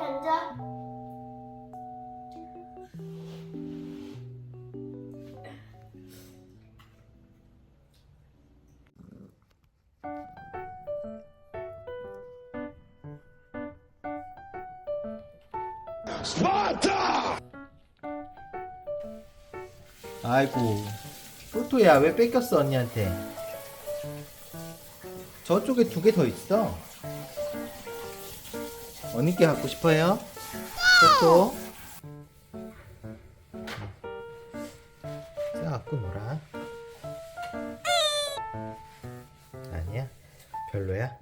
앉아. 다시 앉아. 아이고 토토야 왜 뺏겼어 언니한테 저쪽에 두 개 더 있어. 언니께 갖고 싶어요? 토토 자 갖고 놀아. 아니야. 별로야.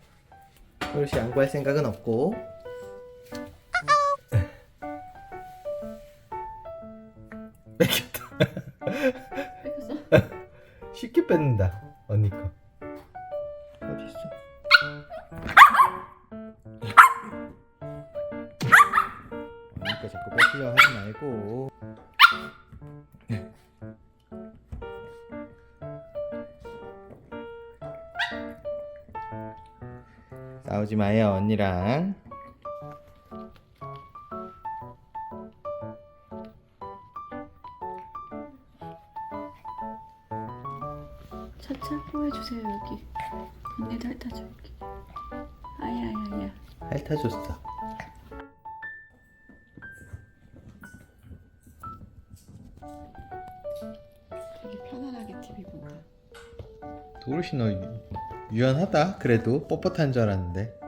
그릇이 양보할 생각은 없고. 뺏겼다? 쉽게 뺏는다 언니 거 싸우지 마요 언니랑. 차차 보여주세요 여기. 언니도 핥아줘 여기 아야야야. 핥아줬어 되게 편안하게 TV 본다 도르시 너 유연하다. 그래도 뻣뻣한 줄 알았는데.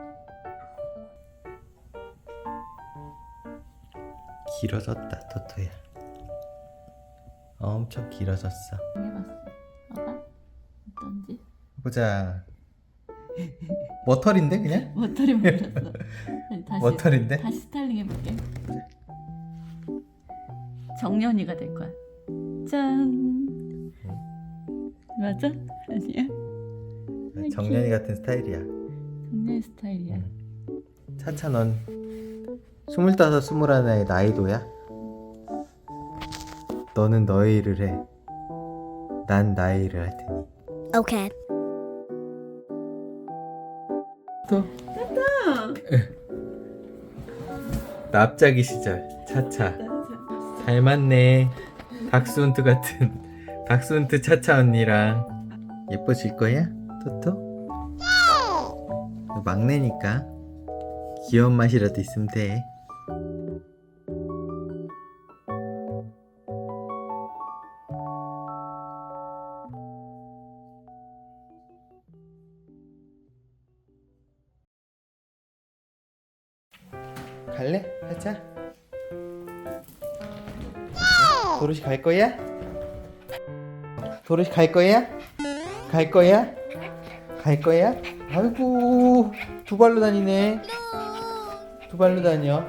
길어졌다 토토야. 엄청 길어졌어. 해봤어. 봐봐 어떤지? 보자. 머털인데 그냥? 만들었어 아니, 다시 머털인데? 다시 스타일링 해볼게 정연이가 될 거야. 짠. 맞아? 아니야? 정연이 같은 스타일이야. 정연이 스타일이야. 차차 넌 스물다섯 스물하나의 나이도야? 너는 너의 일을 해 난 나의 일을 할 테니. 오케이. 또 납작이 시절. 차차 닮았네 박수훈트 같은 박수훈트 차차 언니랑 예뻐질 거야? 토토? 너 막내니까 귀여운 맛이라도 있으면 돼 갈래? 가자. 도로시 갈 거야? 도로시 갈 거야? 갈 거야? 갈 거야? 아이고 두 발로 다니네. 두 발로 다녀.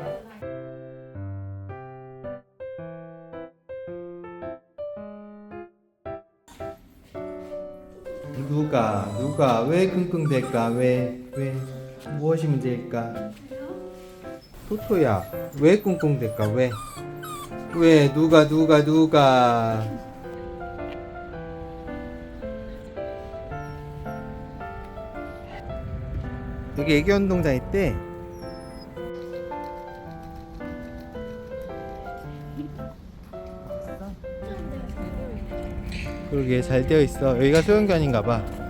누가 누가 왜 끙끙댈까 왜 왜 무엇이 문제일까? 토토야 왜 꿍꿍댈까 왜? 왜 누가 누가 누가? 여기 애기 운동장 있대. 그러게 잘 되어 있어. 여기가 수영관인가 봐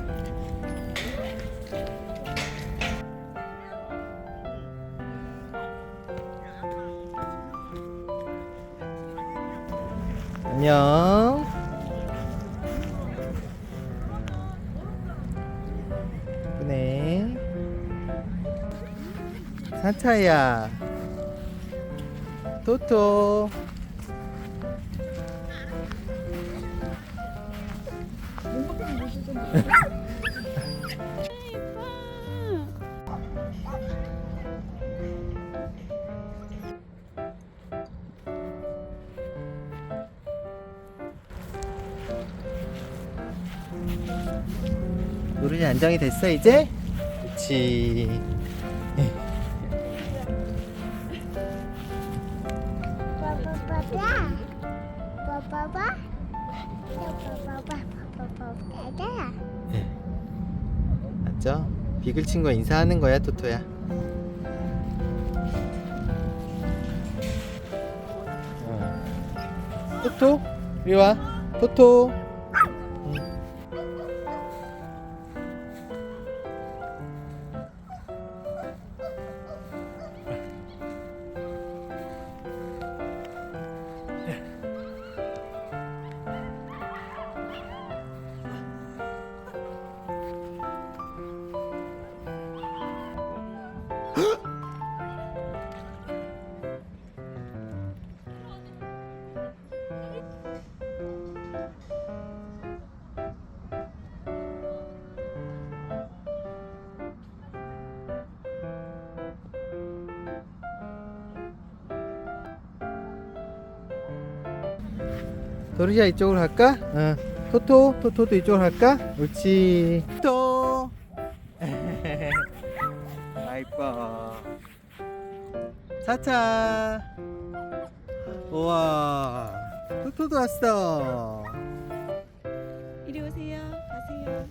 안녕. 예쁘네. 사차야. 토토. 노른이 안정이 됐어 이제? 그렇지. 빠빠빠빠. 있죠? 비글 친구와 인사하는 거야 토토야. 어. 토토 이리 와 토토. 도리야 이쪽으로 갈까? 응. 토토 토토도 이쪽으로 갈까? 옳지. 토. 아 이뻐. 차차. 우와. 토토도 왔어. 이리 오세요. 가세요.